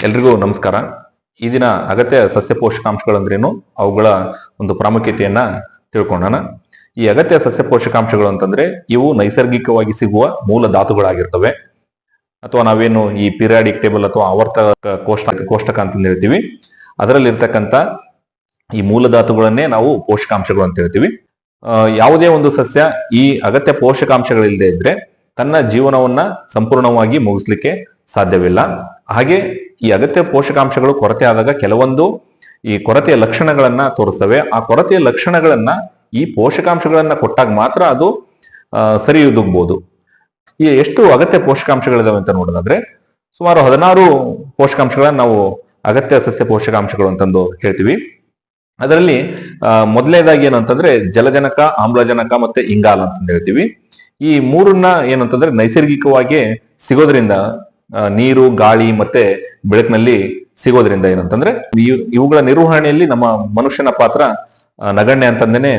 ಎಲ್ರಿಗೂ ನಮಸ್ಕಾರ. ಈ ದಿನ ಅಗತ್ಯ ಸಸ್ಯ ಪೋಷಕಾಂಶಗಳಂದ್ರೇನು? ಅವುಗಳ ಒಂದು ಪ್ರಾಮುಖ್ಯತೆಯನ್ನ ತಿಳ್ಕೊಳ್ಳೋಣ ಈ ಅಗತ್ಯ ಸಸ್ಯ ಪೋಷಕಾಂಶಗಳು ಅಂತಂದ್ರೆ ಇವು ನೈಸರ್ಗಿಕವಾಗಿ ಸಿಗುವ ಮೂಲ ಧಾತುಗಳಾಗಿರ್ತವೆ. ಅಥವಾ ನಾವೇನು ಈ ಪಿರಿಯಾಡಿಕ್ ಟೇಬಲ್ ಅಥವಾ ಆವರ್ತ ಕೋಷ್ಟ ಕೋಷ್ಟಕ ಅಂತ ಹೇಳ್ತೀವಿ. ಅದರಲ್ಲಿರ್ತಕ್ಕಂಥ ಈ ಮೂಲ ಧಾತುಗಳನ್ನೇ ನಾವು ಪೋಷಕಾಂಶಗಳು ಅಂತ ಹೇಳ್ತೀವಿ. ಯಾವುದೇ ಒಂದು ಸಸ್ಯ ಈ ಅಗತ್ಯ ಪೋಷಕಾಂಶಗಳಿಲ್ಲದೆ ಇದ್ರೆ ತನ್ನ ಜೀವನವನ್ನ ಸಂಪೂರ್ಣವಾಗಿ ಮುಗಿಸ್ಲಿಕ್ಕೆ ಸಾಧ್ಯವಿಲ್ಲ. ಹಾಗೆ ಈ ಅಗತ್ಯ ಪೋಷಕಾಂಶಗಳು ಕೊರತೆ ಆದಾಗ ಕೆಲವೊಂದು ಈ ಕೊರತೆಯ ಲಕ್ಷಣಗಳನ್ನ ತೋರಿಸ್ತವೆ. ಆ ಕೊರತೆಯ ಲಕ್ಷಣಗಳನ್ನ ಈ ಪೋಷಕಾಂಶಗಳನ್ನ ಕೊಟ್ಟಾಗ ಮಾತ್ರ ಅದು ಸರಿಯುದುಗ್ಬೋದು ಈ ಎಷ್ಟು ಅಗತ್ಯ ಪೋಷಕಾಂಶಗಳಿದಾವೆ ಅಂತ ನೋಡೋದಾದ್ರೆ, ಸುಮಾರು ಹದಿನಾರು ಪೋಷಕಾಂಶಗಳನ್ನ ನಾವು ಅಗತ್ಯ ಸಸ್ಯ ಪೋಷಕಾಂಶಗಳು ಅಂತಂದು ಹೇಳ್ತೀವಿ. ಅದರಲ್ಲಿ ಮೊದಲನೇದಾಗಿ ಏನು ಅಂತಂದ್ರೆ ಜಲಜನಕ, ಆಮ್ಲಜನಕ ಮತ್ತೆ ಇಂಗಾಲ ಅಂತಂದು ಹೇಳ್ತೀವಿ. ಈ ಮೂರನ್ನ ಏನಂತಂದ್ರೆ ನೈಸರ್ಗಿಕವಾಗಿ ಸಿಗೋದ್ರಿಂದ ನೀರು, ಗಾಳಿ ಮತ್ತೆ ಬೆಳಕಿನಲ್ಲಿ ಸಿಗೋದ್ರಿಂದ ಏನಂತಂದ್ರೆ ಇವುಗಳ ನಿರ್ವಹಣೆಯಲ್ಲಿ ನಮ್ಮ ಮನುಷ್ಯನ ಪಾತ್ರ ನಗಣ್ಯ ಅಂತಂದೇನೆ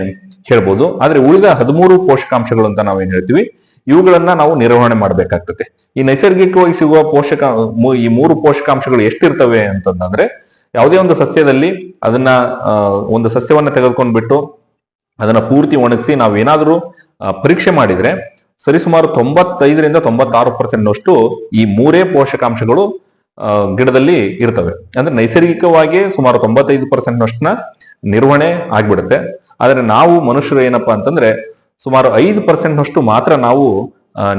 ಹೇಳ್ಬೋದು. ಆದ್ರೆ ಉಳಿದ ಹದಿಮೂರು ಪೋಷಕಾಂಶಗಳು ಅಂತ ನಾವೇನ್ ಹೇಳ್ತೀವಿ, ಇವುಗಳನ್ನ ನಾವು ನಿರ್ವಹಣೆ ಮಾಡ್ಬೇಕಾಗ್ತದೆ. ಈ ನೈಸರ್ಗಿಕವಾಗಿ ಸಿಗುವ ಪೋಷಕ ಈ ಮೂರು ಪೋಷಕಾಂಶಗಳು ಎಷ್ಟಿರ್ತವೆ ಅಂತಂದ್ರೆ, ಯಾವುದೇ ಒಂದು ಸಸ್ಯದಲ್ಲಿ ಅದನ್ನ ಒಂದು ಸಸ್ಯವನ್ನ ತೆಗೆದುಕೊಂಡ್ಬಿಟ್ಟು ಅದನ್ನ ಪೂರ್ತಿ ಒಣಗಿಸಿ ನಾವೇನಾದ್ರೂ ಪರೀಕ್ಷೆ ಮಾಡಿದ್ರೆ ಸರಿಸುಮಾರು ತೊಂಬತ್ತೈದರಿಂದ ತೊಂಬತ್ತಾರು ಪರ್ಸೆಂಟ್ ಈ ಮೂರೇ ಪೋಷಕಾಂಶಗಳು ಗಿಡದಲ್ಲಿ ಇರ್ತವೆ. ಅಂದ್ರೆ ನೈಸರ್ಗಿಕವಾಗಿ ಸುಮಾರು ತೊಂಬತ್ತೈದು ಪರ್ಸೆಂಟ್ನಷ್ಟನ್ನ ನಿರ್ವಹಣೆ ಆಗ್ಬಿಡುತ್ತೆ. ಆದರೆ ನಾವು ಮನುಷ್ಯರು ಏನಪ್ಪಾ ಅಂತಂದ್ರೆ ಸುಮಾರು ಐದು ಪರ್ಸೆಂಟ್ನಷ್ಟು ಮಾತ್ರ ನಾವು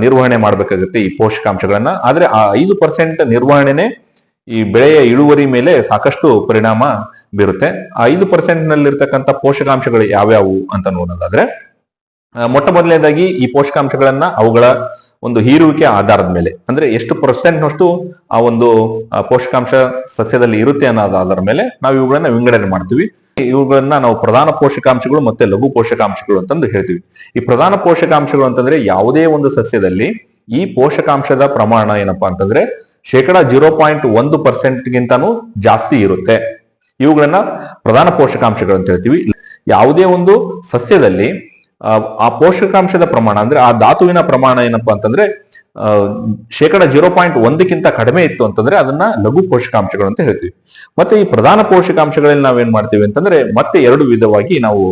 ನಿರ್ವಹಣೆ ಮಾಡ್ಬೇಕಾಗುತ್ತೆ ಈ ಪೋಷಕಾಂಶಗಳನ್ನ. ಆದರೆ ಆ ಐದು ಪರ್ಸೆಂಟ್ ನಿರ್ವಹಣೆನೆ ಈ ಬೆಳೆಯ ಇಳುವರಿ ಮೇಲೆ ಸಾಕಷ್ಟು ಪರಿಣಾಮ ಬೀರುತ್ತೆ. ಆ ಐದು ಪರ್ಸೆಂಟ್ ನಲ್ಲಿರ್ತಕ್ಕಂಥ ಪೋಷಕಾಂಶಗಳು ಯಾವ್ಯಾವು ಅಂತ ನೋಡೋದಾದ್ರೆ ಮೊಟ್ಟ ಮೊದಲನೇದಾಗಿ ಈ ಪೋಷಕಾಂಶಗಳನ್ನ ಅವುಗಳ ಒಂದು ಹೀರುವಿಕೆ ಆಧಾರದ ಮೇಲೆ. ಅಂದ್ರೆ ಎಷ್ಟು ಪರ್ಸೆಂಟ್ನಷ್ಟು ಆ ಒಂದು ಪೋಷಕಾಂಶ ಸಸ್ಯದಲ್ಲಿ ಇರುತ್ತೆ ಅನ್ನೋದಾದ್ರ ಮೇಲೆ ನಾವು ಇವುಗಳನ್ನ ವಿಂಗಡಣೆ ಮಾಡ್ತೀವಿ. ಇವುಗಳನ್ನ ನಾವು ಪ್ರಧಾನ ಪೋಷಕಾಂಶಗಳು ಮತ್ತೆ ಲಘು ಪೋಷಕಾಂಶಗಳು ಅಂತಂದು ಹೇಳ್ತೀವಿ. ಈ ಪ್ರಧಾನ ಪೋಷಕಾಂಶಗಳು ಅಂತಂದ್ರೆ ಯಾವುದೇ ಒಂದು ಸಸ್ಯದಲ್ಲಿ ಈ ಪೋಷಕಾಂಶದ ಪ್ರಮಾಣ ಏನಪ್ಪಾ ಅಂತಂದ್ರೆ ಶೇಕಡ ಜೀರೋ ಪಾಯಿಂಟ್ ಒಂದು ಪರ್ಸೆಂಟ್ಗಿಂತನೂ ಜಾಸ್ತಿ ಇರುತ್ತೆ. ಇವುಗಳನ್ನ ಪ್ರಧಾನ ಪೋಷಕಾಂಶಗಳು ಅಂತ ಹೇಳ್ತೀವಿ. ಯಾವುದೇ ಒಂದು ಸಸ್ಯದಲ್ಲಿ ಆ, ಪೋಷಕಾಂಶದ ಪ್ರಮಾಣ ಅಂದ್ರೆ ಆ ಧಾತುವಿನ ಪ್ರಮಾಣ ಏನಪ್ಪಾ ಅಂತಂದ್ರೆ ಶೇಕಡ ಜೀರೋ ಪಾಯಿಂಟ್ ಒಂದಕ್ಕಿಂತ ಕಡಿಮೆ ಇತ್ತು ಅಂತಂದ್ರೆ ಅದನ್ನ ಲಘು ಪೋಷಕಾಂಶಗಳು ಅಂತ ಹೇಳ್ತೀವಿ. ಮತ್ತೆ ಈ ಪ್ರಧಾನ ಪೋಷಕಾಂಶಗಳಲ್ಲಿ ನಾವೇನ್ ಮಾಡ್ತೀವಿ ಅಂತಂದ್ರೆ ಮತ್ತೆ ಎರಡು ವಿಧವಾಗಿ ನಾವು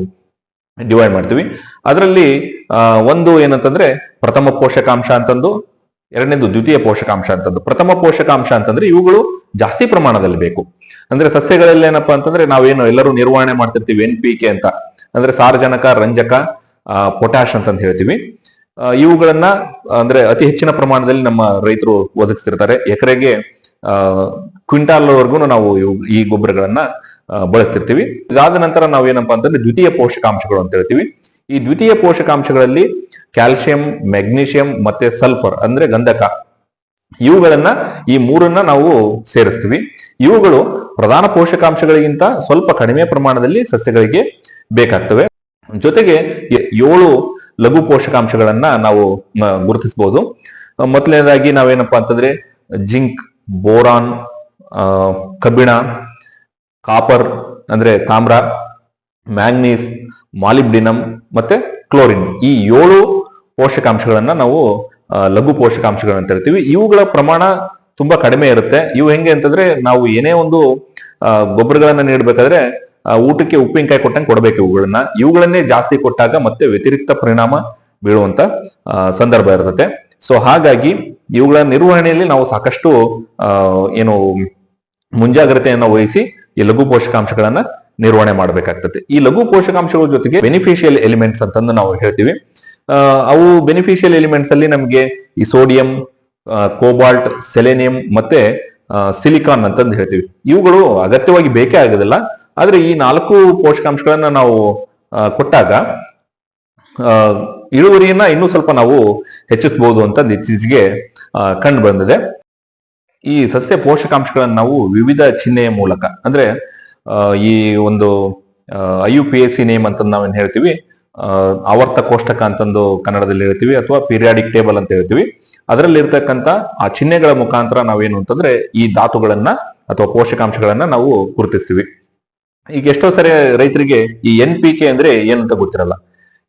ಡಿವೈಡ್ ಮಾಡ್ತೀವಿ. ಅದರಲ್ಲಿ ಒಂದು ಏನಂತಂದ್ರೆ ಪ್ರಥಮ ಪೋಷಕಾಂಶ ಅಂತಂದು ಎರಡನೇದು ದ್ವಿತೀಯ ಪೋಷಕಾಂಶ ಅಂತಂದು. ಪ್ರಥಮ ಪೋಷಕಾಂಶ ಅಂತಂದ್ರೆ ಇವುಗಳು ಜಾಸ್ತಿ ಪ್ರಮಾಣದಲ್ಲಿ ಬೇಕು. ಅಂದ್ರೆ ಸಸ್ಯಗಳಲ್ಲಿ ಏನಪ್ಪಾ ಅಂತಂದ್ರೆ ನಾವೇನು ಎಲ್ಲರೂ ನಿರ್ವಹಣೆ ಮಾಡ್ತಿರ್ತೀವಿ ಎನ್ ಪಿ ಕೆ ಅಂತ. ಅಂದ್ರೆ ಸಾರಜನಕ ರಂಜಕ ಪೊಟ್ಯಾಶ್ ಅಂತ ಹೇಳ್ತೀವಿ. ಇವುಗಳನ್ನ, ಅಂದ್ರೆ ಅತಿ ಹೆಚ್ಚಿನ ಪ್ರಮಾಣದಲ್ಲಿ ನಮ್ಮ ರೈತರು ಒದಗಿಸ್ತಿರ್ತಾರೆ. ಎಕರೆಗೆ ಕ್ವಿಂಟಾಲ್ ವರ್ಗು ನಾವು ಈ ಗೊಬ್ಬರಗಳನ್ನ ಬಳಸ್ತಿರ್ತೀವಿ. ಇದಾದ ನಂತರ ನಾವೇನಪ್ಪಾ ಅಂತಂದ್ರೆ ದ್ವಿತೀಯ ಪೋಷಕಾಂಶಗಳು ಅಂತ ಹೇಳ್ತೀವಿ. ಈ ದ್ವಿತೀಯ ಪೋಷಕಾಂಶಗಳಲ್ಲಿ ಕ್ಯಾಲ್ಸಿಯಂ ಮೆಗ್ನೀಷಿಯಂ ಮತ್ತೆ ಸಲ್ಫರ್ ಅಂದ್ರೆ ಗಂಧಕ. ಇವುಗಳನ್ನ, ಈ ಮೂರನ್ನ ನಾವು ಸೇರಿಸ್ತೀವಿ. ಇವುಗಳು ಪ್ರಧಾನ ಪೋಷಕಾಂಶಗಳಿಗಿಂತ ಸ್ವಲ್ಪ ಕಡಿಮೆ ಪ್ರಮಾಣದಲ್ಲಿ ಸಸ್ಯಗಳಿಗೆ ಬೇಕಾಗ್ತವೆ. ಜೊತೆಗೆ ಏಳು ಲಘು ಪೋಷಕಾಂಶಗಳನ್ನ ನಾವು ಗುರುತಿಸಬಹುದು ಮೊದಲನೇದಾಗಿ ನಾವೇನಪ್ಪಾ ಅಂತಂದ್ರೆ, ಜಿಂಕ್, ಬೋರಾನ್ ಕಬ್ಬಿಣ, ಕಾಪರ್, ಅಂದ್ರೆ ತಾಮ್ರ, ಮ್ಯಾಂಗ್ನೀಸ್, ಮಾಲಿಬ್ಡಿನಮ್ ಮತ್ತೆ ಕ್ಲೋರಿನ್. ಈ ಏಳು ಪೋಷಕಾಂಶಗಳನ್ನ ನಾವು ಲಘು ಪೋಷಕಾಂಶಗಳು ಅಂತ ಹೇಳ್ತೀವಿ. ಇವುಗಳ ಪ್ರಮಾಣ ತುಂಬಾ ಕಡಿಮೆ ಇರುತ್ತೆ. ಇವು ಹೆಂಗೆ ಅಂತಂದ್ರೆ, ನಾವು ಏನೇ ಒಂದು ಗೊಬ್ಬರಗಳನ್ನ ನೀಡಬೇಕಾದ್ರೆ ಊಟಕ್ಕೆ ಉಪ್ಪಿನಕಾಯಿ ಕೊಟ್ಟಂಗೆ ಕೊಡಬೇಕು ಇವುಗಳನ್ನ ಇವುಗಳನ್ನೇ ಜಾಸ್ತಿ ಕೊಟ್ಟಾಗ ಮತ್ತೆ ವ್ಯತಿರಿಕ್ತ ಪರಿಣಾಮ ಬೀಳುವಂತ ಸಂದರ್ಭ ಇರ್ತದೆ ಸೊ ಹಾಗಾಗಿ ಇವುಗಳ ನಿರ್ವಹಣೆಯಲ್ಲಿ ನಾವು ಸಾಕಷ್ಟು ಏನು ಮುಂಜಾಗ್ರತೆಯನ್ನು ವಹಿಸಿ ಈ ಲಘು ಪೋಷಕಾಂಶಗಳನ್ನ ನಿರ್ವಹಣೆ ಮಾಡಬೇಕಾಗ್ತದೆ ಈ ಲಘು ಪೋಷಕಾಂಶಗಳ ಜೊತೆಗೆ ಬೆನಿಫಿಷಿಯಲ್ ಎಲಿಮೆಂಟ್ಸ್ ಅಂತಂದು ನಾವು ಹೇಳ್ತೀವಿ. ಅವು ಬೆನಿಫಿಷಿಯಲ್ ಎಲಿಮೆಂಟ್ಸ್ ಅಲ್ಲಿ ನಮಗೆ ಈ ಸೋಡಿಯಂ ಕೋಬಾಲ್ಟ್ ಸೆಲೆನಿಯಂ ಮತ್ತೆ ಸಿಲಿಕಾನ್ ಅಂತಂದು ಹೇಳ್ತೀವಿ. ಇವುಗಳು ಅಗತ್ಯವಾಗಿ ಬೇಕೇ ಆಗೋದಿಲ್ಲ. ಆದ್ರೆ ಈ ನಾಲ್ಕು ಪೋಷಕಾಂಶಗಳನ್ನ ನಾವು ಕೊಟ್ಟಾಗ ಇಳುವರಿಯನ್ನ ಇನ್ನೂ ಸ್ವಲ್ಪ ನಾವು ಹೆಚ್ಚಿಸಬಹುದು ಅಂತ ಇತ್ತೀಚೆಗೆ ಕಂಡು ಬಂದಿದೆ. ಈ ಸಸ್ಯ ಪೋಷಕಾಂಶಗಳನ್ನು ನಾವು ವಿವಿಧ ಚಿಹ್ನೆಯ ಮೂಲಕ, ಅಂದ್ರೆ ಈ ಒಂದು I U P S C name ಅಂತ ನಾವೇನ್ ಹೇಳ್ತೀವಿ ಆವರ್ತ ಕೋಷ್ಟಕ ಅಂತಂದು ಕನ್ನಡದಲ್ಲಿ ಹೇಳ್ತೀವಿ, ಅಥವಾ ಪೀರಿಯಾಡಿಕ್ ಟೇಬಲ್ ಅಂತ ಹೇಳ್ತೀವಿ ಅದರಲ್ಲಿ ಇರ್ತಕ್ಕಂಥ ಆ ಚಿಹ್ನೆಗಳ ಮುಖಾಂತರ ನಾವೇನು ಅಂತಂದ್ರೆ ಈ ಧಾತುಗಳನ್ನ ಅಥವಾ ಪೋಷಕಾಂಶಗಳನ್ನ ನಾವು ಗುರುತಿಸ್ತೀವಿ. ಈಗ ಎಷ್ಟೋ ಸರಿ ರೈತರಿಗೆ ಈ ಎನ್ ಪಿ ಕೆ ಅಂದ್ರೆ ಏನಂತ ಗೊತ್ತಿರಲ್ಲ.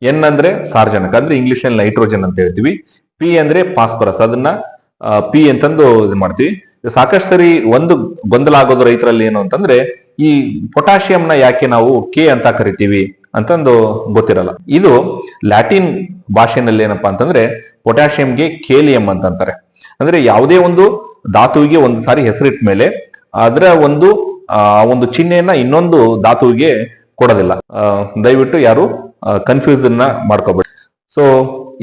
ಎನ್ ಅಂದ್ರೆ ಸಾರ್ಜನಕ, ಅಂದ್ರೆ ಇಂಗ್ಲಿಷ್ನಲ್ಲಿ ನೈಟ್ರೋಜನ್ ಅಂತ ಹೇಳ್ತೀವಿ. ಪಿ ಅಂದ್ರೆ ಫಾಸ್ಫರಸ್ ಅದನ್ನ ಪಿ ಅಂತಂದು ಇದು ಮಾಡ್ತೀವಿ. ಸಾಕಷ್ಟು ಸರಿ ಒಂದು ಗೊಂದಲ ಆಗೋದು ರೈತರಲ್ಲಿ ಏನು ಅಂತಂದ್ರೆ, ಈ ಪೊಟ್ಯಾಷಿಯಂನ ಯಾಕೆ ನಾವು ಕೆ ಅಂತ ಕರಿತೀವಿ ಅಂತಂದು ಗೊತ್ತಿರಲ್ಲ. ಇದು ಲ್ಯಾಟಿನ್ ಭಾಷೆನಲ್ಲಿ ಏನಪ್ಪಾ ಅಂತಂದ್ರೆ ಪೊಟ್ಯಾಷಿಯಂಗೆ ಕೇಲಿಯಂ ಅಂತ ಅಂತಾರೆ. ಅಂದ್ರೆ ಯಾವುದೇ ಒಂದು ಧಾತುವಿಗೆ ಒಂದು ಸಾರಿ ಹೆಸರಿಟ್ಟ ಮೇಲೆ, ಅದರ ಒಂದು ಆ ಒಂದು ಚಿಹ್ನೆಯನ್ನ ಇನ್ನೊಂದು ಧಾತುವಿಗೆ ಕೊಡೋದಿಲ್ಲ. ದಯವಿಟ್ಟು ಯಾರು ಕನ್ಫ್ಯೂಸನ್ ಮಾಡ್ಕೋಬೇಡಿ. ಸೊ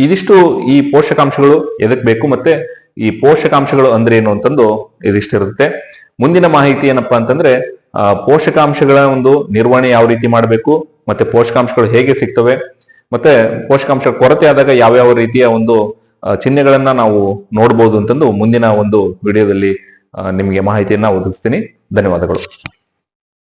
ಇದಿಷ್ಟು ಈ ಪೋಷಕಾಂಶಗಳು ಎದಕ್ ಬೇಕು ಮತ್ತೆ ಈ ಪೋಷಕಾಂಶಗಳು ಅಂದ್ರೆ ಏನು ಅಂತಂದು ಇದಿಷ್ಟಿರುತ್ತೆ. ಮುಂದಿನ ಮಾಹಿತಿ ಏನಪ್ಪಾ ಅಂತಂದ್ರೆ ಪೋಷಕಾಂಶಗಳ ಒಂದು ನಿರ್ವಹಣೆ ಯಾವ ರೀತಿ ಮಾಡಬೇಕು, ಮತ್ತೆ ಪೋಷಕಾಂಶಗಳು ಹೇಗೆ ಸಿಗ್ತವೆ, ಮತ್ತೆ ಪೋಷಕಾಂಶ ಕೊರತೆ ಆದಾಗ ಯಾವ್ಯಾವ ರೀತಿಯ ಒಂದು ಚಿಹ್ನೆಗಳನ್ನ ನಾವು ನೋಡ್ಬೋದು ಅಂತಂದು ಮುಂದಿನ ಒಂದು ವಿಡಿಯೋದಲ್ಲಿ ನಿಮಗೆ ಮಾಹಿತಿಯನ್ನು ಒದಗಿಸ್ತೀನಿ. ಧನ್ಯವಾದಗಳು.